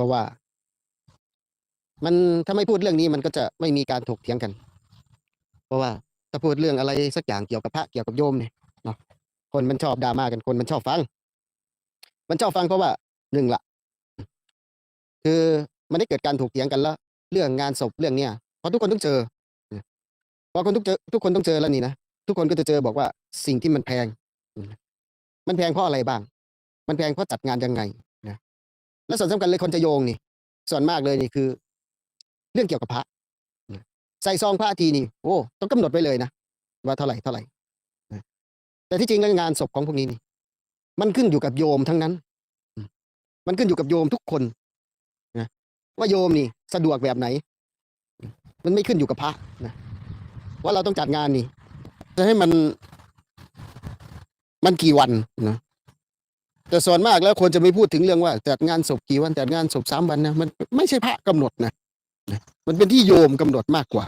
ราะว่า มันถ้าไม่พูดเรื่องนี้มันก็จะไม่มีการถกเถียงกัน เพราะว่าถ้าพูดเรื่องอะไรสักอย่างเกี่ยวกับพระเกี่ยวกับโยมเนี่ยเนาะคนมันชอบดรามากันคนมันชอบฟัง มันชอบฟังเพราะว่าหนึ่งละคือมันได้เกิดการถกเถียงกันแล้ว เรื่องงานศพเรื่องเนี้ยเพราะทุกคนต้องเจอพอคนทุกเจอทุกคนต้องเจอแล้วนี่นะทุกคนก็จะเจอบอกว่าสิ่งที่มันแพง มันแพงเพราะอะไรบ้าง มันแพงเพราะจัดงานยังไง และส่วนสำคัญเลยคนจะโยงนี่ ส่วนมากเลยนี่คือ เรื่องเกี่ยวกับพระใส่ซองพระทีนี่โอ้ต้องกำหนดไว้เลยนะว่าเท่าไหร่เท่าไหร่แต่ที่จริงแล้วงานศพของพวกนี้นี่ มันขึ้นอยู่กับโยมทั้งนั้น มันขึ้นอยู่กับโยมทุกคนนะว่าโยมนี่ สะดวกแบบไหน มันไม่ขึ้นอยู่กับพระนะว่าเราต้องจัดงานนี่จะให้มัน มันกี่วันนะ แต่ส่วนมากแล้วควรจะไม่พูดถึงเรื่องว่าจัดงานศพกี่วันจัดงานศพสามวันนะมันไม่ใช่พระกำหนดนะมันเป็นที่โยมกำหนดมากกว่า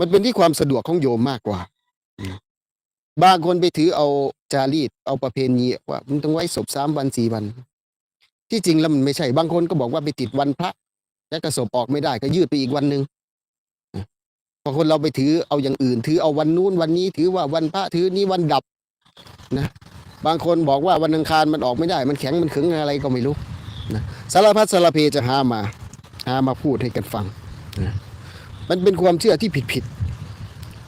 มันเป็นที่ความสะดวกของโยมมากกว่าบางคนไปถือเอาจารีตเอาประเพณีว่ามันต้องไว้ศพสามวันสี่วัน ที่จริงแล้วมันไม่ใช่บางคนก็บอกว่าไปติดวันพระแล้วก็ศพออกไม่ได้ก็ยืดไปอีกวันหนึ่งบางคนเราไปถือเอาอย่างอื่น ถือเอาวันนู้นวันนี้ ถือว่าวันพระถือนี้วันดับนะ บางคนบอกว่าวันอังคารมันออกไม่ได้ มันแข็งมันขึงอะไรก็ไม่รู้นะสารพัดสารเพจะหามาหามาพูดให้กันฟังนะมันเป็นความเชื่อที่ผิดผิด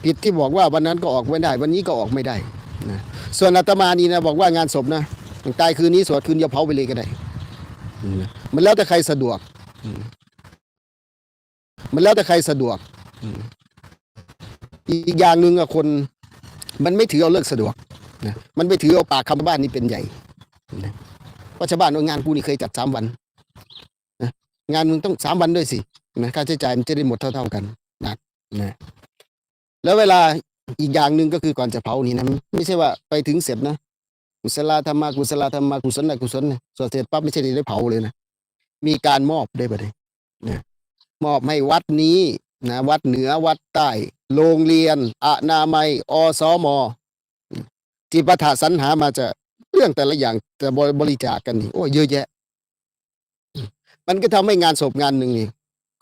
ผิดที่บอกว่าวันนั้นก็ออกไม่ได้ วันนี้ก็ออกไม่ได้นะส่วนอาตมานี่นะบอกว่างานศพนะตายคืนนี้สวดคืนเดียวเผาไปเลยก็ได้มันแล้วแต่ใครสะดวกมันแล้วแต่ใครสะดวกอีกอย่างหนึ่งอะคน มันไม่ถือเอาเลิกสะดวก นะมันไปถือเอาปากคำบ้านนี่เป็นใหญ่นะเพราะชาวบ้านว่างานกูนี่เคยจัดสามวันนะงานมึงต้องสามวันด้วยสินะค่าใช้จ่ายมันจะได้หมดเท่า ๆกันนะนะแล้วเวลาอีกอย่างหนึ่งก็คือก่อนจะเผานี่นะไม่ใช่ว่าไปถึงเสร็จนะกุศลธรรมากุศลธรรมากุศลนะกุศลนะสวนเสร็จปั๊บไม่ใช่ได้เผาเลยนะมีการมอบได้ปะเนี่ยนะมอบให้วัดนี้นะวัดเหนือวัดใต้ โรงเรียนอนามัยอสม ที่ประถาสรรหามาจะเรื่องแต่ละอย่างจะบริจาคกันนี่โอ้เยอะแยะ มันก็ทำให้งานศพงานหนึ่งนี่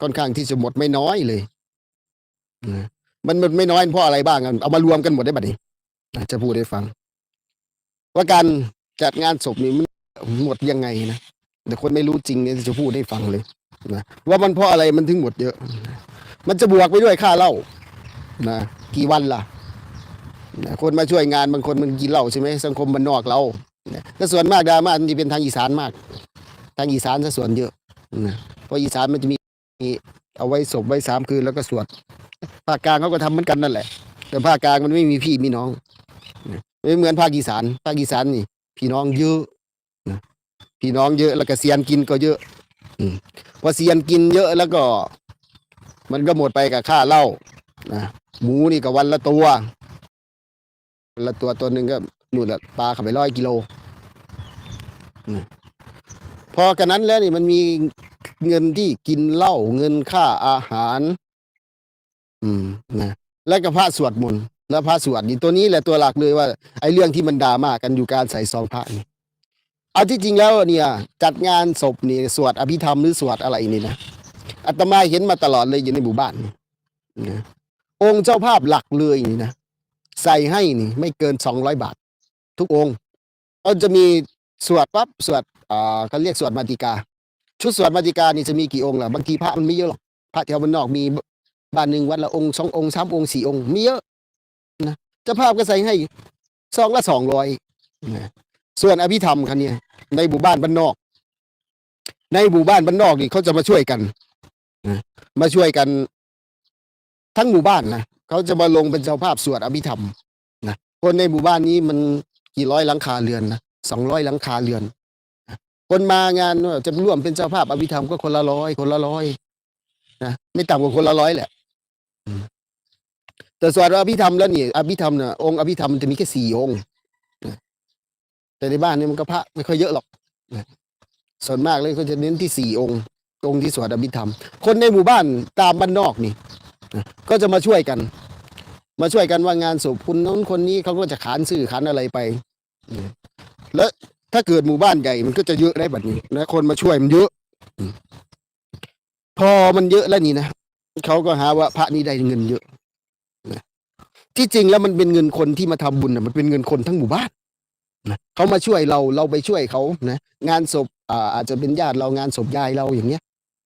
ค่อนข้างที่จะหมดไม่น้อยเลยนะมันหมดไม่น้อยเพราะอะไรบ้างเอามารวมกันหมดได้บัดนี้จะพูดให้ฟัง ว่าการจัดงานศพนี่มันหมดยังไงนะแต่คนไม่รู้จริงเนี่ยจะพูดให้ฟังเลยนะว่ามันเพราะอะไรมันถึงหมดเยอะ มันจะบวกไปด้วยค่าเหล้านะกี่วันล่ะ นะคนมาช่วยงานบางคนมันกินเหล้าใช่ไหมสังคมมันนอกเรานะแต่ส่วนมากดราม่ามันจะเป็นทางอีสานมาก ทางอีสานซะส่วนเยอะนะเพราะอีสานมันจะมีเอาไว้ศพไว้สามคืนแล้วก็สวดภาคกลางเขาก็ทำเหมือนกันนั่นแหละ แต่ภาคกลางมันไม่มีพี่มีน้องไม่เหมือนภาคอีสานภาคอีสานนี่ พี่น้องเยอะนะพี่น้องเยอะแล้วก็เซียนกินก็เยอะอืพอเซียนกินเยอะแล้วก็ มันก็หมดไปกับค่าเหล้านะหมูนี่ก็วันละตัว ละตัวตัวหนึ่งก็นู่นแหละปลาเข้าไปร้อยกิโลพอกันนั้นแล้วนี่มันมีเงินที่กินเหล้าเงินค่าอาหาร อืมนะแล้วก็พระสวดมนต์แล้วพระสวดนี่ตัวนี้แหละตัวหลักเลยว่า ไอ้เรื่องที่มันด่ามากันอยู่การใส่ซองพระนี่เอาที่จริงแล้วเนี่ย จัดงานศพนี่สวดอภิธรรมหรือสวดอะไรนี่นะอาตมาเห็นมาตลอดเลยอยู่ในหมู่บ้านนี่นะองค์เจ้าภาพหลักเลยนี่นะ ใส่ให้นี่ไม่เกินสองร้อยบาท ทุกองค์เขาจะมีสวดปั๊บสวดอ่าเขาเรียกสวดมาติกา ชุดสวดมาติกานี่จะมีกี่องค์ล่ะบางทีพระมันไม่เยอะหรอกพระแถวบ้านนอกมีบ้านหนึ่งวันละองค์สององค์สามองค์สี่องค์มีเยอะนะเจ้าภาพก็ใส่ให้ซองละสองร้อยนะส่วนอภิธรรมคันเนี่ยในหมู่บ้านบ้านนอก ในหมู่บ้านบ้านนอกนี่เขาจะมาช่วยกันนะมาช่วยกัน ทั้งหมู่บ้านนะ เขาจะมาลงเป็นเจ้าภาพสวดอภิธรรมนะคนในหมู่บ้านนี้มันกี่ร้อยหลังคาเรือนนะสองร้อยหลังคาเรือน คนมางานว่าจะร่วมเป็นเจ้าภาพอภิธรรมก็คนละร้อยคนละร้อยนะไม่ต่ำกว่าคนละร้อยแหละแต่สวดอภิธรรมแล้วนี่อภิธรรมเนี่ยองค์อภิธรรมมันจะมีแค่สี่องค์แต่ในบ้านนี่มันก็พระไม่ค่อยเยอะหรอกส่วนมากเลยเขาจะเน้นที่สี่องค์องค์ที่สวดอภิธรรม คนในหมู่บ้านตามบ้านนอกนี่ ก็จะมาช่วยกัน มาช่วยกันว่างานศพคุณน้นคนนี้เขาก็จะขานสื่อขานอะไรไป แล้วถ้าเกิดหมู่บ้านใหญ่มันก็จะเยอะได้แบบนี้นะคนมาช่วยมันเยอะ พอมันเยอะแล้วนี่นะเขาก็หาว่าพระนี่ได้เงินเยอะนะที่จริงแล้วมันเป็นเงินคนที่มาทำบุญนะมันเป็นเงินคนทั้งหมู่บ้านนะเขามาช่วยเราเราไปช่วยเขานะงานศพอาอาจจะเป็นญาติเรางานศพยายเราอย่างเงี้ย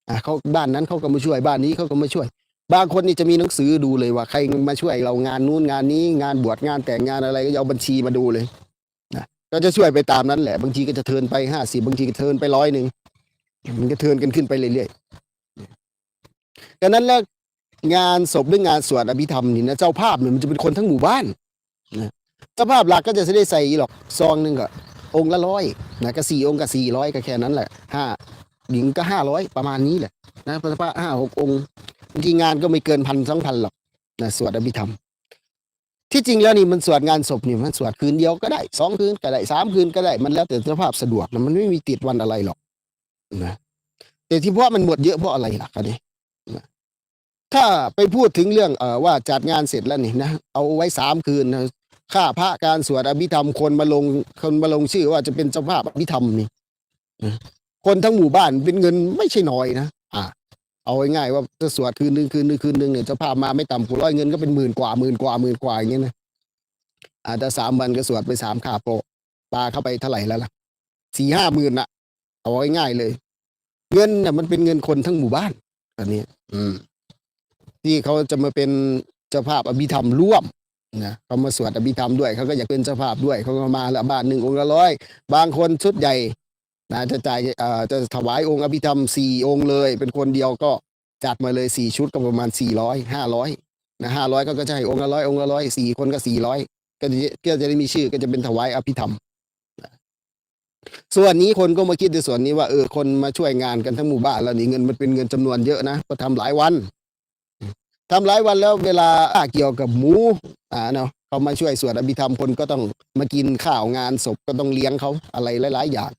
อ่าเขาบ้านนั้นเขาก็มาช่วยบ้านนี้เขาก็มาช่วย บางคนนี่จะมีหนังสือดูเลยว่าใครมาช่วยเรางานนู้นงานนี้งานบวชงานแต่งงานอะไรก็เอาบัญชีมาดูเลยนะก็จะช่วยไปตามนั้นแหละ บางทีก็จะเทินไปห้าสิบบางทีก็เทินไปร้อยหนึ่งมันก็เทินกันขึ้นไปเรื่อยๆดังนั้นแล้วงานศพหรืองานสวดอภิธรรมนี่นะเจ้าภาพเนี่ยมันจะเป็นคนทั้งหมู่บ้านนะเจ้าภาพหลักก็จะได้ใส่หรอกซองหนึ่งก็องค์ละร้อยนะก็สี่องค์ก็สี่ร้อยก็แค่นั้นแหละห้าหญิงก็ห้าร้อยประมาณนี้แหละนะพระพระห้าหกองค์ บางทีงานก็ไม่เกินพันสองพันหรอกนะสวดอภิธรรม ที่จริงแล้วนี่มันสวดงานศพนี่มันสวดคืนเดียวก็ได้สองคืนก็ได้สามคืนก็ได้ มันแล้วแต่สภาพสะดวกนะมันไม่มีติดวันอะไรหรอกนะแต่ที่เพราะมันหมดเยอะเพราะอะไรล่ะกันนี่ถ้าไปพูดถึงเรื่องเอ่อว่าจัดงานเสร็จแล้วนี่นะเอาไว้สามคืนนะค่าพระการสวดอภิธรรมคนมาลงคนมาลงชื่อว่าจะเป็นเจ้าภาพอภิธรรมนี่คนทั้งหมู่บ้านเป็นเงินไม่ใช่น้อยนะ เอาง่ายๆว่าจะสวดคืนหนึ่งคืนหนึ่งคืนหนึ่งเนี่ยเจ้าภาพมาไม่ต่ำกว่าร้อยเงินก็เป็นหมื่นกว่าหมื่นกว่าหมื่นกว่าอย่างเงี้ยนะอาจจะสามวันก็สวดไปสามคาโปะปลาเข้าไปเท่าไหร่แล้วล่ะสี่ห้าหมื่นน่ะเอาง่ายๆเลย เงินน่ะมันเป็นเงินคนทั้งหมู่บ้านอันนี้ อืม ที่เขาจะมาเป็นเจ้าภาพอภิธรรมร่วมนะเขามาสวดอภิธรรมด้วยเขาก็อยากเป็นเจ้าภาพด้วยเขาก็มาละบาทหนึ่งองค์ละร้อยบางคนชุดใหญ่ นะจะจ่ายจะถวายองค์อภิธรรมสี่องค์เลย เป็นคนเดียวก็จัดมาเลยสี่ชุดก็ประมาณสี่ร้อยห้าร้อยนะห้าร้อยก็จะให้องค์ละร้อยองค์ละร้อยสี่คนก็สี่ร้อยก็จะก็จะได้มีชื่อก็จะเป็นถวายอภิธรรม ส่วนนี้คนก็มาคิดในส่วนนี้ว่าเออคนมาช่วยงานกันทั้งหมู่บ้านแล้วนี่เงินมันเป็นเงินจำนวนเยอะนะก็ทำหลายวันทำหลายวันแล้วเวลาเกี่ยวกับหมูอ่าเนาะเขามาช่วยสวดอภิธรรมคนก็ต้องมากินข้าวงานศพก็ต้องเลี้ยงเขาอะไรหลาย ๆ อย่าง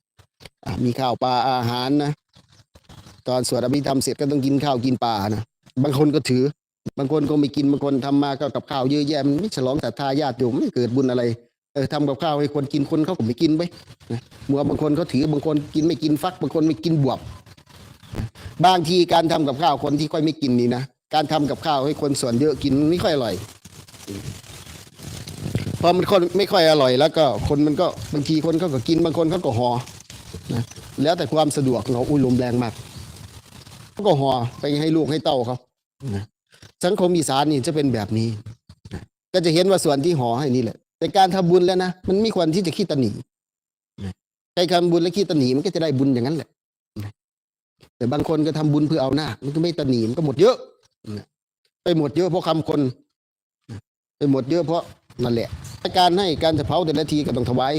มีข้าวปลาอาหารนะ ตอนสวดอภิธรรมเสร็จก็ต้องกินข้าวกินปลานะ บางคนก็ถือ บางคนก็ไม่กิน บางคนทำมาก็กับข้าวเยอะแยะมันไม่ฉลองแต่ทธายาติโยมไม่เกิดบุญอะไร เออทำกับข้าวให้คนกินคนเขาก็ไม่กินไปนะมัวบางคนเขาถือบางคนกินไม่กินฟัก บางคนไม่กินบวบบางทีการทำกับข้าวคนที่ค่อยไม่กินนี่นะ การทำกับข้าวให้คนส่วนเยอะกินไม่ค่อยอร่อยพอมันคนไม่ค่อยอร่อยแล้วก็คนมันก็บางทีคนเขาก็กินบางคนเขาก็ห่อ นะแล้วแต่ความสะดวกเขาอุ้ยลมแรงมากเขาก็ห่อไปให้ลูกให้เต้าเขานะสังคมอีสานนี่จะเป็นแบบนี้นะก็จะเห็นว่าส่วนที่ห่อให้นี่แหละ แต่การทำบุญแล้วนะมันไม่ควรที่จะขี้ตะหนีใครทำบุญแล้วขี้ตะหนีมันก็จะได้บุญอย่างนั้นแหละแต่บางคนก็ทำบุญเพื่อเอาหน้ามันก็ไม่ตะหนีมันก็หมดเยอะไปหมดเยอะเพราะคำคนไปหมดเยอะเพราะนั่นแหละการให้การจะเผาแต่ละทีก็ต้องถวาย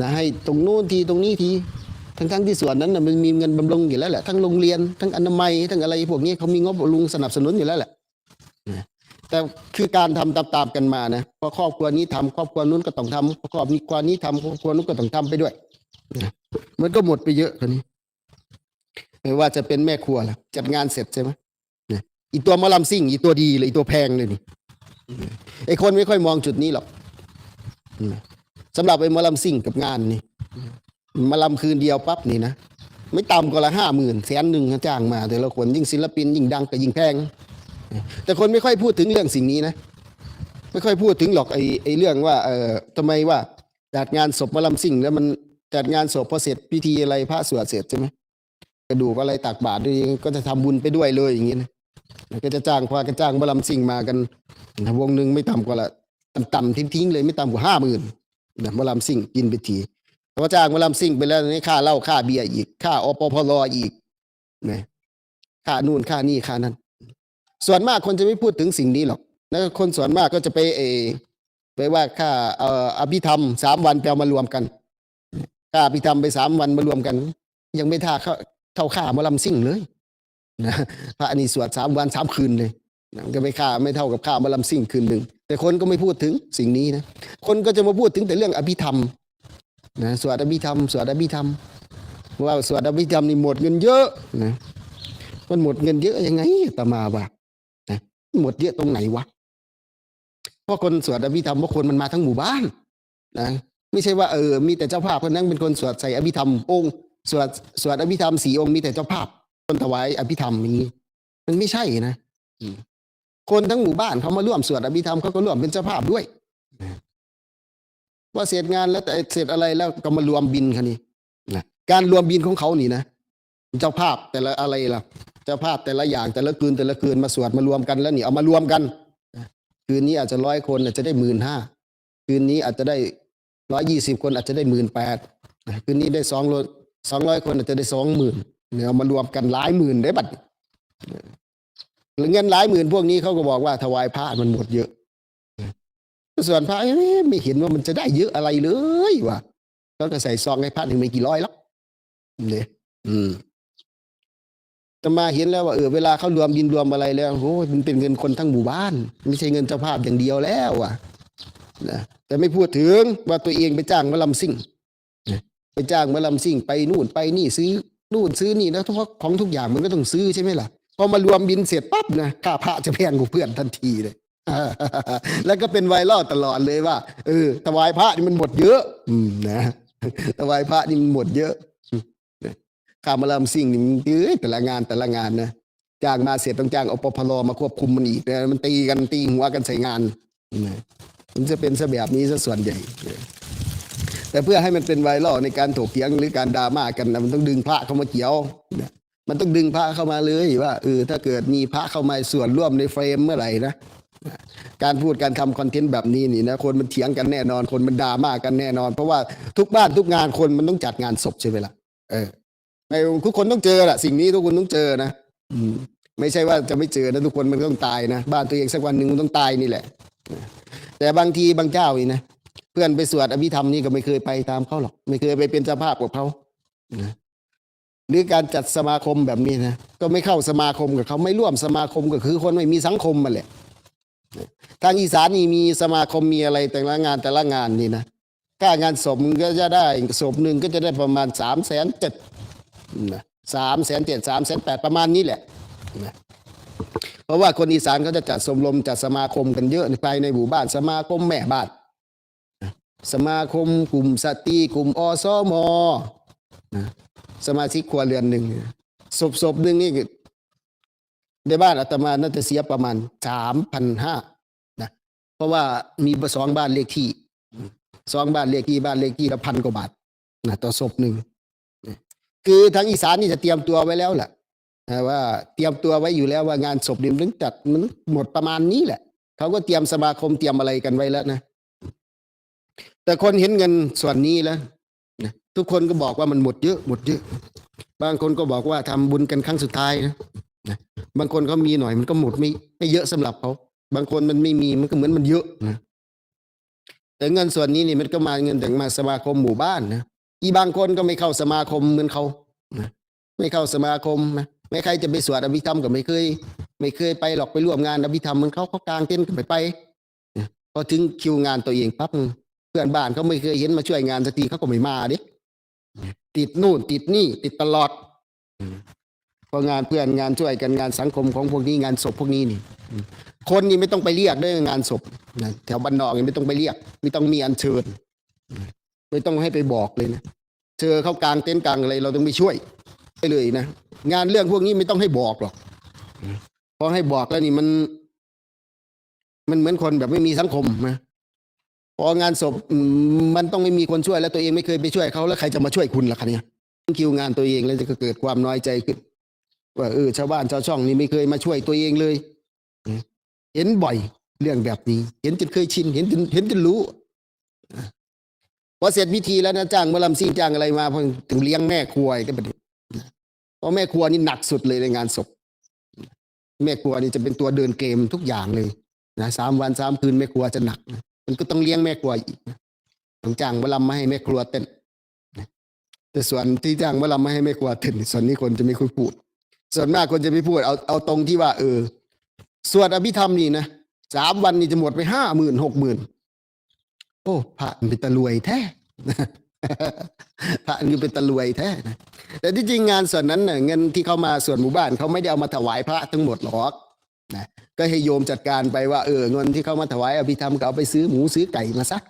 นะให้ตรงนู้นทีตรงนี้ที ทั้งทั้งๆที่ส่วนนั้นนะมันมีเงินบำรุงอยู่แล้วแหละทั้งโรงเรียนทั้งอนามัยทั้งอะไรพวกนี้เขามีงบบำรุงสนับสนุนอยู่แล้วแหละแต่คือการทำตามๆกันมานะพอครอบครัวนี้ทำครอบครัวนู้นก็ต้องทำพอครอบครัวนี้ทำครอบครัวนู้นก็ต้องทำไปด้วยมันก็หมดไปเยอะคนนี้ไม่ว่าจะเป็นแม่ครัวล่ะจัดงานเสร็จใช่ไหมอีตัวมอลำซิ่ง อีตัวดีเลยอีตัวแพงเลยนี่ไอคนไม่ค่อยมองจุดนี้หรอกสำหรับไอมอลำซิ่งกับงานนี่ มาลำคืนเดียวปั๊บนี่นะไม่ต่ำกว่าละห้าหมื่นแสนหนึ่งจ้างมา แต่ละคนยิ่งศิลปินยิ่งดังก็ยิ่งแพง แต่คนไม่ค่อยพูดถึงเรื่องสิ่งนี้นะ ไม่ค่อยพูดถึงหรอกไอ้ไอ้เรื่องว่าเออทำไมว่าจัดงานศพมาลำซิ่งแล้วมันจัดงานศพพอเสร็จพิธีอะไรพระสวดเสร็จใช่ไหมกระดูกอะไรตักบาตรด้วยก็จะทำบุญไปด้วยเลยอย่างนี้นะก็จะจ้างพาก็จ้างมาลำซิ่งมากันวงหนึ่งไม่ต่ำกว่าละต่ำๆทิ้งๆเลยไม่ต่ำกว่าห้าหมื่นนะหมอลำซิ่งกินไปที พอจ้างมอลำซิ่งไปแล้วนี่ค่าเหล้าค่าเบียร์อีกค่าอปพลอีกนะค่านู่นค่านี่ค่านั้น ส่วนมากคนจะไม่พูดถึงสิ่งนี้หรอกแล้วคนส่วนมากก็จะไปเอไปว่าค่าเอ่ออภิธรรมสามวันไปเอามารวมกันค่าอภิธรรมไปสามวันมารวมกัน ยังไม่ท่าเข้าเท่าค่ามอลำซิ่งเลยนะพระนี่สวดสามวันสามคืนเลยนะก็ไม่ค่าไม่เท่ากับค่ามอลำซิ่งคืนหนึ่งแต่คนก็ไม่พูดถึงสิ่งนี้นะคนก็จะมาพูดถึงแต่เรื่องอภิธรรม นะสวดอภิธรรมสวดอภิธรรมว่าสวดอภิธรรมนี่หมดเงินเยอะนะมันหมดเงินเยอะยังไงตมาว่านะหมดเยอะตรงไหนวะเพราะคนสวดอภิธรรมเพราะคนมันมาทั้งหมู่บ้านนะไม่ใช่ว่าเออมีแต่เจ้าภาพคนนั้นเป็นคนสวดใส่อภิธรรมองค์สวดสวดอภิธรรมสี่องค์มีแต่เจ้าภาพ คนถวายอภิธรรมอย่างนี้ มันไม่ใช่นะคนทั้งหมู่บ้านเขามาร่วมสวดอภิธรรมเขาก็ร่วมเป็นเจ้าภาพด้วย ว่าเสร็จงานแล้วแต่เสร็จอะไรแล้วก็มารวมบินคันนี้นะการรวมบินของเขานี่นะเจ้าภาพแต่ละอะไรล่ะ เจ้าภาพแต่ละอย่างแต่ละคืนแต่ละคืนมาสวดมารวมกันแล้วนี่เอามารวมกันคืนนี้อาจจะร้อยคนอาจจะได้หมื่นห้าคืนนี้อาจจะได้ร้อยยี่สิบคนอาจจะได้หมื่นแปดคืนนี้ได้สองสองร้อยคนอาจจะได้สองหมื่นเนี่ยเอามารวมกันหลายหมื่นได้บัดหรือเงินหลายหมื่นพวกนี้เขาก็บอกว่าถวายพระมันหมดเยอะ ส่วนพระไม่เห็นว่ามันจะได้เยอะอะไรเลยว่ะเขาก็ใส่ซองให้พระถึงไม่กี่ร้อยหรอกเนี่ยอืมแต่มาเห็นแล้วว่าเออเวลาเขารวมบินรวมอะไรแล้วโอ้มันเป็นเงินคนทั้งหมู่บ้าน ไม่ใช่เงินเจ้าภาพอย่างเดียวแล้วว่ะนะแต่ไม่พูดถึงว่าตัวเองไปจ้างมาลำซิ่งไปจ้างมาลำซิ่ง ไปนู่นไปนี่ซื้อนู่นซื้อนี่แล้วเพราะของทุกอย่างมันก็ต้องซื้อใช่ไหมล่ะพอมารวมบินเสร็จปั๊บนะค่าพระจะแพงกว่าเพื่อนทันทีเลย แล้วก็เป็นไวรัลตลอดเลยว่าเออถวายพระนี่มันหมดเยอะ อืมนะถวายพระนี่มันหมดเยอะข้ามาลำซิ่งนี่มันเอ้ยแต่ละงานแต่ละงานนะจ้างมาเสร็จต้องจ้างอปพลมาควบคุมมันอีกนะมันตีกันตีหัวกันใส่งานนะมันจะเป็นซะแบบนี้ซะส่วนใหญ่ แต่เพื่อให้มันเป็นไวรัลในการถกเถียงหรือการดราม่ากันนะมันต้องดึงพระเข้ามาเกี่ยวนะมันต้องดึงพระเข้ามาเลยว่าเออถ้าเกิดมีพระเข้ามาส่วนร่วมในเฟรมเมื่อไหร่นะ การพูดการทำคอนเทนต์แบบนี้นี่นะคนมันเถียงกันแน่นอน คนมันดรามากกันแน่นอน เพราะว่าทุกบ้านทุกงานคนมันต้องจัดงานศพใช่ไหมล่ะเออไม่ทุกคนต้องเจอแหละสิ่งนี้ทุกคนต้องเจอนะอืมไม่ใช่ว่าจะไม่เจอนะทุกคนมันต้องตายนะบ้านตัวเองสักวันหนึ่งมันต้องตายนี่แหละ แต่บางทีบางเจ้านี่นะเพื่อนไปสวดอภิธรรมนี่ก็ไม่เคยไปตามเขาหรอก ไม่เคยไปเป็นเจ้าภาพกับเขานะหรือการจัดสมาคมแบบนี้นะก็ไม่เข้าสมาคมกับเขาไม่ร่วมสมาคมก็คือคนไม่มีสังคมมาแหละ ทางอีสานนี่มีสมาคมมีอะไรแต่ละงานแต่ละงานนี่นะค่างานศพก็จะได้ศพหนึ่งก็จะได้ประมาณสามแสนเจ็ดนะสามแสนเจ็ดสามแสนแปดประมาณนี้แหละนะเพราะว่าคนอีสานเขาจะจัดสมรมจัดสมาคมกันเยอะภายในหมู่บ้านสมาคมแม่บ้านสมาคมกลุ่มสตรีกลุ่มอสมนะสมาชิกครัวเรือนหนึ่งศพศพหนึ่งนี่ ในบ้านอาตมาน่าจะเสียประมาณสามพันห้านะเพราะว่ามีสองบ้านเลขที่สองบ้านเลขที่บ้านเลขที่ละพันกว่าบาทนะต่อศพหนึ่งคือทางอีสานนี่จะเตรียมตัวไว้แล้วแหละว่าเตรียมตัวไว้อยู่แล้วว่างานศพนี่มันต้องจัดมันหมดประมาณนี้แหละเขาก็เตรียมสมาคมเตรียมอะไรกันไว้แล้วนะแต่คนเห็นเงินส่วนนี้แล้วนะทุกคนก็บอกว่ามันหมดเยอะหมดเยอะ บางคนก็บอกว่าทำบุญกันครั้งสุดท้ายนะ บางคนเขามีหน่อยมันก็หมดไม่ไม่เยอะสำหรับเขาบางคนมันไม่มีมันก็เหมือนมันเยอะนะแต่เงินส่วนนี้นี่มันก็มาเงินจากมาสมาคมหมู่บ้านนะอีบางคนก็ไม่เข้าสมาคมเหมือนเขานะไม่เข้าสมาคมนะไม่ใครจะไปสวดอภิธรรมก็ไม่เคย ไม่เคยไปหรอกไปร่วมงานอภิธรรมเหมันเขาเขากลางเต็นก็ไม่ไปนะพอถึงคิวงานตัวเองปั๊บเพื่อนบ้านเขาไม่เคยเห็นมาช่วยงานสักทีเขาก็ไม่มาดิติดนู่นติดนี่ ติดตลอด พราะงานเพื่อนงานช่วยกันงานสังคมของพวกนี้งานศพพวกนี้นี่ คนนี่ไม่ต้องไปเรียกด้วยงานศพนะแถวบ้านนอกนี่ไม่ต้องไปเรียก ไม่ต้องมีอัญเชิญไม่ต้องให้ไปบอกเลยนะเจอเข้ากลางเต็นท์กลางอะไร เราต้องไปช่วยไปเลยนะงานเรื่องพวกนี้ไม่ต้องให้บอกหรอกพราะให้บอกแล้วนี่มัน มันเหมือนคนแบบไม่มีสังคมนะพองานศพมมันต้องไม่มีคนช่วยแล้วตัวเองไม่เคยไปช่วยเขาแล้วใครจะมาช่วยคุณล่ะคะเนี่ยคิวงานตัวเองแล้วจะเกิดความน้อยใจขึ้น ว่าเออชาวบ้านชาวช่องนี่ไม่เคยมาช่วยตัวเองเลย เห็นบ่อยเรื่องแบบนี้ เห็นจนเคยชิน เห็นจนเห็นจนรู้พอเสร็จพิธีแล้วนะจ้างมาลำซิ่จ้างอะไรมาพอถึงเลี้ยงแม่ครัวอีก็เป็นเพราะแม่ครัวนี่หนักสุดเลยในงานศพแม่ครัวนี่จะเป็นตัวเดินเกมทุกอย่างเลยนะสามวันสามคืนแม่ครัวจะหนัก มันก็ต้องเลี้ยงแม่ครัวอีกนะต้องจ้างมาลำมาให้แม่ครัวเต้นแต่ส่วนที่จ้างว่าเราไม่ให้ไม่กลัวเต้นส่วนนี้คนจะไม่ค่อยพูด ส่วนมากคนจะไม่พูดเอาเอาตรงที่ว่า เออ สวดอภิธรรมนี่นะสามวันนี่จะหมดไปห้าหมื่นหกหมื่นโอ้พระมันเป็นตะรวยแท้พระนี่เป็นตะรวยแท้นะแต่ที่จริงงานส่วนนั้นเน่ะเงินที่เขามาส่วนหมู่บ้านเขาไม่ได้เอามาถวายพระทั้งหมดหรอกนะก็ให้โยมจัดการไปว่าเออเงินที่เขามาถวายอภิธรรมเอาไปซื้อหมูซื้อไก่มาซัก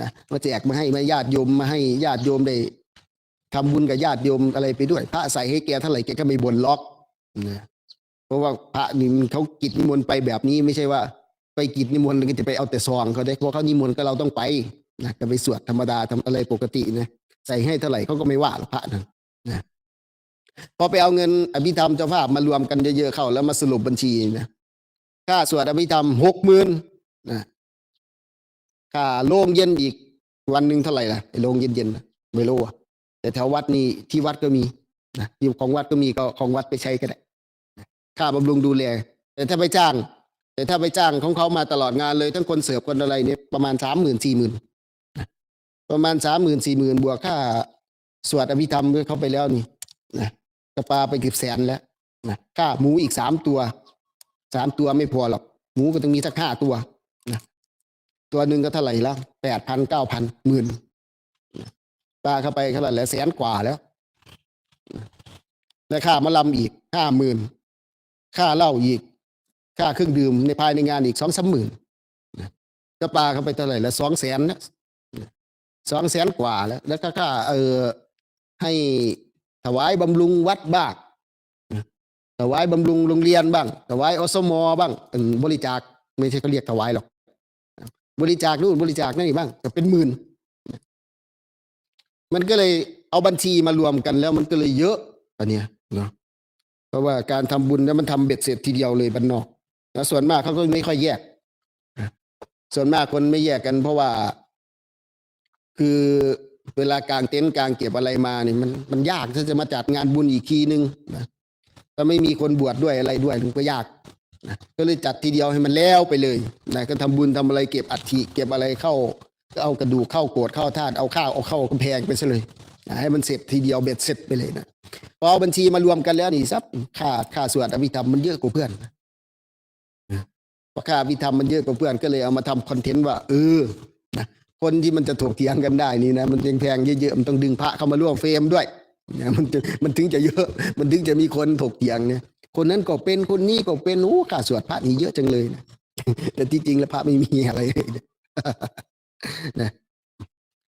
นะมาแจกมาให้มาญาติโยมมาให้ญาติโยมได้ ทำบุญกับญาติโยมอะไรไปด้วย พระใส่ให้แกเท่าไหร่แกก็ไม่บ่นล็อกนะเพราะว่าพระนี่มันเขากิจนิมนต์ไปแบบนี้ไม่ใช่ว่า ไปกิจนิมนต์แล้วก็จะไปเอาแต่ซองเขาได้เพราะเขานิมนต์ก็เราต้องไปนะก็ไปสวดธรรมดาทำอะไรปกตินะใส่ให้เท่าไหร่เขาก็ไม่ว่าหรอกพระนั่นนะพอไปเอาเงินอภิธรรมเจ้าภาพมารวมกันเยอะๆเข้าแล้วมาสรุปบัญชีนะค่าสวดอภิธรรมหกหมื่นนะค่าโรงเย็นอีกวันหนึ่งเท่าไหร่ล่ะไอ้โรงเย็นๆไม่รู้อะ แต่แถววัดนี่ที่วัดก็มีนะที่ของวัดก็มีก็ของวัดไปใช้ก็ได้ค่าบำรุงดูแล แต่ถ้าไปจ้าง แต่ถ้าไปจ้างของเขามาตลอดงานเลยทั้งคนเสิร์ฟคนอะไรเนี่ยประมาณสามหมื่นสี่หมื่นประมาณสามหมื่นสี่หมื่นบวกค่าสวดอภิธรรมเขาไปแล้วนี่นะกระปาไปเกือบแสนแล้วนะค่าหมูอีกสามตัวสามตัวไม่พอหรอก หมูก็ต้องมีสักห้าตัวนะตัวหนึ่งก็เท่าไหร่ละแปดพันเก้าพันหมื่น ปลาเข้าไปเท่าไหร่แล้วแสนกว่าแล้วและค่ามาลำอีกห้าหมื่นค่าเหล้าอีก ค่าเครื่องดื่มในภายในงานอีกสองสามหมื่นก็ปลาเข้าไปเท่าไหร่ละสองแสนนะสองแสนกว่าแล้ว แล้วก็ค่าเออให้ถวายบำรุงวัดบ้างถวายบำรุงโรงเรียนบ้าง ถวายอสมอบ้างบริจาคไม่ใช่เขาเรียกถวายหรอก บริจาคนู่นบริจาคนี่บ้างก็เป็นหมื่น มันก็เลยเอาบัญชีมารวมกันแล้วมันก็เลยเยอะอันเนี้ยเนาะเพราะว่าการทำบุญเนี่ยมันทำเบ็ดเสร็จทีเดียวเลยบ้านนอกแล้วส่วนมากเขาก็ไม่ค่อยแยก ส่วนมากคนไม่แยกกัน เพราะว่า คือเวลากางเต็นท์กางเก็บอะไรมาเนี่ยมันมันยากที่จะมาจัดงานบุญอีกทีนึงนะถ้าไม่มีคนบวชดด้วยอะไรด้วยมันก็ยากนะก็เลยจัดทีเดียวให้มันแล้วไปเลยนะก็ทำบุญทำอะไรเก็บอัฐิเก็บอะไรเข้า ก็เอากระดูกเข้าโกรธเข้าธาตุเอาข้าวเอาเข้ากำแพงไปซะเลยให้มันเสร็จทีเดียวเบ็ดเสร็จไปเลยนะพอเอาบัญชีมารวมกันแล้วนี่ซับค่าค่าสวดอภิธรรมมันเยอะกว่าเพื่อนเพราะค่าอภิธรรมมันเยอะกว่าเพื่อนก็เลยเอามาทำคอนเทนต์ว่า เออนะคนที่มันจะถกเถียงกันได้นี่นะมันแพงเยอะๆมันต้องดึงพระเข้ามาร่วมเฟรมด้วยนะมันจะมันถึงจะเยอะ มันถึงจะมีคนถกเถียงเนี่ย คนนั้นก็เป็นคนนี้ก็เป็นโอ้ค่าสวดพระนี่เยอะจังเลยนะแต่ที่จริงแล้วพระไม่มีอะไรเลย นะ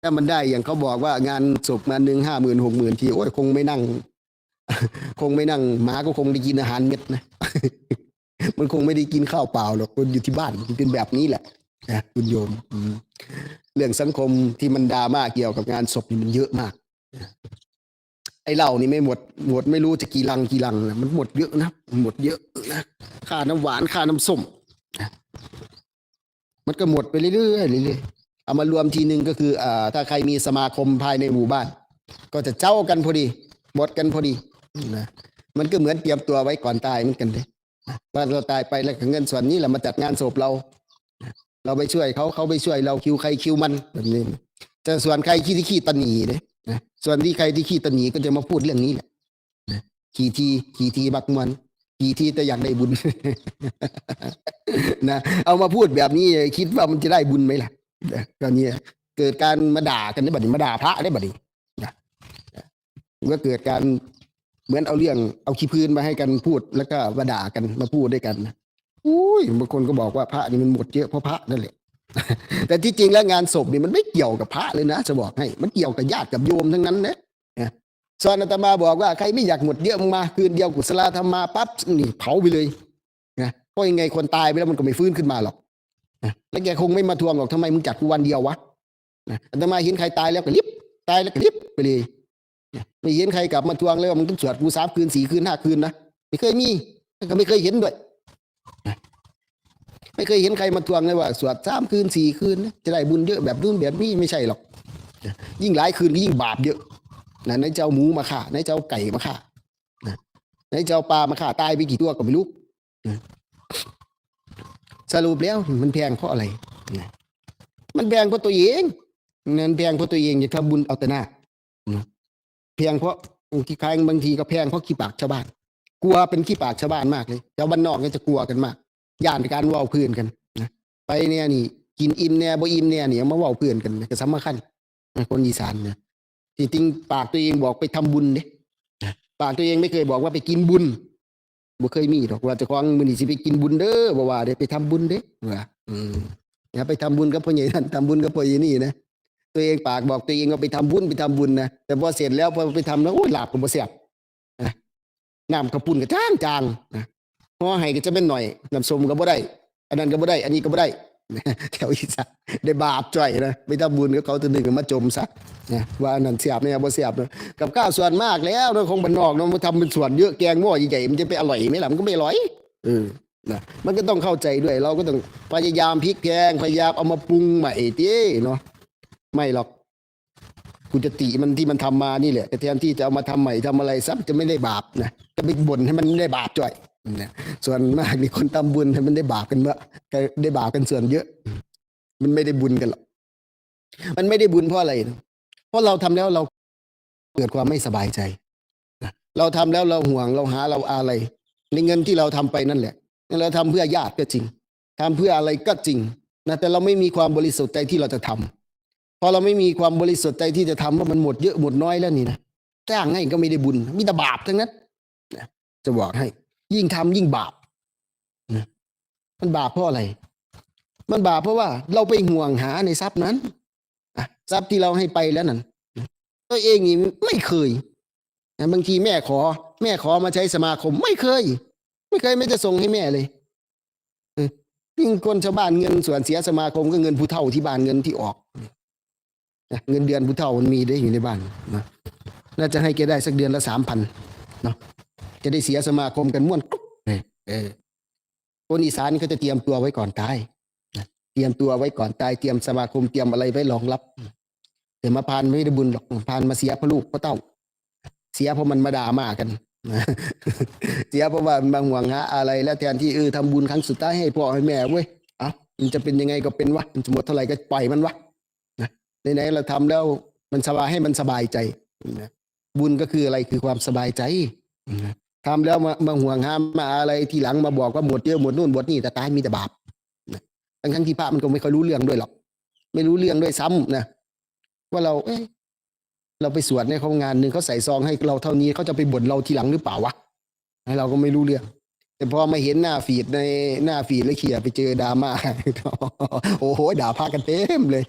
ถ้ามันได้อย่างเขาบอกว่างานศพงานหนึ่งห้าหมื่นหกหมื่นทีโอ้ยคงไม่นั่ง คงไม่นั่งหมาก็คงได้กินอาหารเม็ดนะ มันคงไม่ได้กินข้าวเปล่าหรอกคนอยู่ที่บ้านมันเป็นแบบนี้แหละนะคุณโยมเรื่องสังคมที่มันดราม่าเกี่ยวกับงานศพนี่มันเยอะมากไอ้เหล้านี่ไม่หมดหมดไม่รู้จะกี่ลังกี่ลังนะมันหมดเยอะนะหมดเยอะนะค่าน้ำหวานค่าน้ำส้มมันก็หมดไปเรื่อยๆเรื่อยๆ เอามารวมทีหนึ่งก็คืออถ้าใครมีสมาคมภายในหมู่บ้าน ก็จะเจ้ากันพอดีหมดกันพอดีนะมันก็เหมือนเตรียมตัวไว้ก่อนตายเหมือนกันเลยว่าเราตายไปแล้วเงินส่วนนี้แหละมาจัดงานศพเรา เราไปช่วยเขาเขาไปช่วยเราคิวใครคิวมันแบบนี้แต่ส่วนใครขี้ที่ขี้ตะหนีเนี่ยนะส่วนที่ใครที่ขี้ตะหนีก็จะมาพูดเรื่องนี้แหละขี้ทีขี้ทีบักมันขี้ทีแต่อยากได้บุญนะเอามาพูดแบบนี้คิดว่ามันจะได้บุญไหมล่ะ ก็เนี่ยเกิดการมาด่ากันได้บัดนี้มาด่าพระได้บัดนี้ก็เกิดการเหมือนเอาเรื่องเอาขี้พื้นมาให้กันพูดแล้วก็มาด่ากันมาพูดด้วยกันอุ้ยบางคนก็บอกว่าพระนี่มันหมดเยอะเพราะพระนั่นแหละแต่ที่จริงแล้วงานศพนี่มันไม่เกี่ยวกับพระเลยนะจะบอกให้ มันเกี่ยวกับญาติกับโยมทั้งนั้นนะนะสอนอาตมาบอกว่าใครไม่อยากหมดเยอะมึงมาคืนเดียวกุศลธรรมมาปั๊บนี่เผาไปเลยนะเพราะยังไงคนตายไปแล้วมันก็ไม่ฟื้นขึ้นมาหรอก นะแล้วแกคงไม่มาทวงหรอกทำไมมึงจัดกูวันเดียววะนะอาตมาเห็นใครตายแล้วก็ลิบตายแล้วก็ลิบไปเลยไม่เห็นใครกลับมาทวงเลยว่ามึงต้องสวดกูสามคืนสี่คืนห้าคืนนะไม่เคยมีก็ไม่เคยเห็นด้วยนะไม่เคยเห็นใครมาทวงเลยว่าสวดสามคืนสี่คืนนะจะได้บุญเยอะแบบนู่นแบบนี้ไม่ใช่หรอกนะยิ่งหลายคืนก็ยิ่งบาปเยอะนะไหนจะเอาหมูมาฆ่าไหนจะเอาไก่มาฆ่านะไหนจะเอาปลามาฆ่าตายไปกี่ตัวก็ไม่รู้นะ สรุปแล้วมันแพงเพราะอะไรนะมันแพงเพราะตัวเองมันแพงเพราะตัวเองอย่าทำบุญเอาแต่หน้าเพียงเพราะที่แพงบางทีก็แพงเพราะขี้ปากชาวบ้าน กลัวเป็นขี้ปากชาวบ้านมากเลยชาวบ้านนอกเนี่ยจะกลัวกันมากย่านการว่าเพื่อนกันนะไปเนี่ยนี่ กินอิ่มเนี่ยบ่อิ่มเนี่ยนี่มาว่าเพื่อนกันก็สำคัญคนอีสานเนี่ยที่จริงปากตัวเองบอกไปทำบุญเนี่ยปากตัวเองไม่เคยบอกว่าไปกินบุญ บ่เคยมีหรอกว่าจะคล้าของมือนี่สิไปกินบุญเด้อบ่ว่าเด้ไปทำบุญเด้อว่าอืมนะไปทำบุญกับพ่อใหญ่นั่นทำบุญกับพ่อใหญ่นี่นะตัวเองปากบอกตัวเองว่าไปทำบุญไปทำบุญนะแต่พอเสร็จแล้วพอไปทำแล้วโอ้ยหลับก็บ่เสียบนะน้ำกระปุ่นก็จางจางนะห่อให้ก็จะเป็นหน่อยน้ำส้มก็บ่ได้ อันนั้นก็บ่ได้ อันนี้ก็บ่ได้ แถวอีสานได้บาปจ่อยนะไปทำบุญกับเขาตัวหนึ่งก็มาจมซะนะว่าอันนั้นเสียบเนี่ยบ่เสียบนะกับข้าวส่วนมากแล้วเนาคงบ้านนอกเนาะมาทำเป็นส่วนเยอะแกงหม้อใหญ่ๆมันจะไปอร่อยไหมล่ะมันก็ไม่อร่อยเออนะมันก็ต้องเข้าใจด้วย เราก็ต้องพยายามพลิกแพงพยายามเอามาปรุงใหม่ติเนาะไม่หรอกกูจะติมันที่มันทำมานี่แหละแทนที่จะเอามาทำใหม่ทำอะไรซับจะไม่ได้บาปนะจะไปบ่นให้มันได้บาปจ่อย นะส่วนมากนี่คนทำบุญมันได้บาปกันเมื่อได้บาปกันส่วนเยอะ มันไม่ได้บุญกันหรอกมันไม่ได้บุญเพราะอะไรนะเพราะเราทำแล้วเราเกิดความไม่สบายใจเราทำแล้วเราห่วงเราหาเราอะไร ในเงินที่เราทำไปนั่นแหละเราทำเพื่อญาติก็จริงทำเพื่ออะไรก็จริงนะแต่เราไม่มีความบริสุทธิ์ใจที่เราจะทำพอเราไม่มีความบริสุทธิ์ใจที่จะทำว่ามันหมดเยอะหมดน้อยแล้วนี่นะจ้างให้ก็ไม่ได้บุญมีแต่บาปทั้งนั้นจะบอกให้ ยิ่งทำยิ่งบาปมันบาปเพราะอะไร มันบาปเพราะว่า เราไปห่วงหาในทรัพย์นั้นทรัพย์ที่เราให้ไปแล้วนั่นตัวเองนี่ไม่เคยบางทีแม่ขอ แม่ขอมาใช้สมาคม ไม่เคย ไม่เคยไม่จะส่งให้แม่เลยยิ่งคนชาวบ้านเงินส่วนเสียสมาคมก็เงินผู้เฒ่าที่บ้านเงินที่ออกเงินเดือนผู้เฒ่ามันมีได้อยู่ในบ้านนะน่าจะให้แกได้สักเดือนละสามพันเนาะ จะได้เสียสมาคมกันม่วนกรุ๊บเออคนอีสานเขาจะเตรียมตัวไว้ก่อนตายเตรียมตัวไว้ก่อนตายเตรียมสมาคมเตรียมอะไรไว้รองรับแต่มาพานไม่ได้บุญหรอกพานมาเสียพระลูกพระเต้า เสียเพราะมันมาด่ามากันเสียเพราะว่ามันมาห่วงหาอะไร แล้วแทนที่เออทำบุญครั้งสุดท้ายให้พ่อให้แม่เว้ยอะมันจะเป็นยังไงก็เป็นวะมันจะหมดเท่าไหร่ก็ปล่อยมันวะนะไหนๆเราทำแล้วมันสบายให้มันสบายใจนะบุญก็คืออะไรคือความสบายใจนะ ทำแล้วมามาห่วงห้ามมาอะไรทีหลังมาบอกว่าหมดเยอะหมดนู่นหมดนี่แต่ตายมีแต่บาปทั้งทั้งที่พระมันก็ไม่ค่อยรู้เรื่องด้วยหรอก ไม่รู้เรื่องด้วยซ้ำนะว่าเรา เอ๊ะเราไปสวดในเขางานหนึ่งเขาใส่ซองให้เราเท่านี้เขาจะไปบ่นเราทีหลังหรือเปล่าวะให้เราก็ไม่รู้เรื่อง แต่พอมาเห็นหน้าฟีดในหน้าฟีดแล้วเขี่ยไปเจอดราม่าโอ้โหด่าพระกันเต็มเลย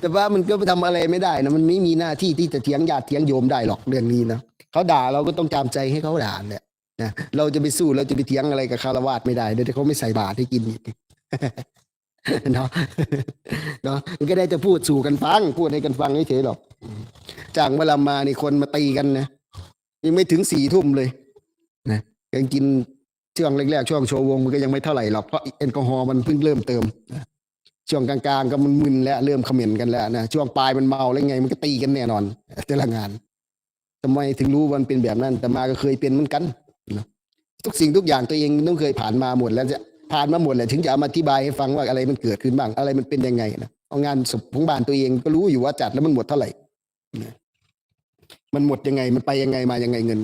แต่ว่ามันก็ไปทำอะไรไม่ได้นะมันไม่มีหน้าที่ที่จะเถียงญาติเถียงโยมได้หรอกเรื่องนี้นะเขาด่าเราก็ต้องจำใจให้เขาด่าเนี่ยนะเราจะไปสู้เราจะไปเถียงอะไรกับคารวาสไม่ได้เดี๋ยวเขาไม่ใส่บาตรให้กินเนาะเนาะมันก็ได้จะพูดสู่กันฟัง พูดให้กันฟังเฉยๆหรอกจ้างเวลามานี่คนมาตีกันนะยังไม่ถึงสี่ทุ่มเลยนะยังกินช่วงแรกๆช่วงโชว์วงมันก็ยังไม่เท่าไหร่หรอกเพราะแอลกอฮอล์มันเพิ่งเริ่มเติมนะ ช่วงกลางๆก็มันมึนแล้วเริ่มเขม่นกันแล้วนะช่วงปลายมันเมาแล้วไงมันก็ตีกันแน่นอน แต่ละงานทำไมถึงรู้วันเป็นแบบนั้นแต่มาก็เคยเป็นเหมือนกันนะทุกสิ่งทุกอย่างตัวเองต้องเคยผ่านมาหมดแล้วจะผ่านมาหมดแหละถึงจะเอามาอธิบายให้ฟังว่าอะไรมันเกิดขึ้นบ้างอะไรมันเป็นยังไงนะเอางานศพของบ้านตัวเองก็รู้อยู่ว่าจัดแล้วมันหมดเท่าไหร่มันหมดยังไงมันไปยังไงมายังไงเงิน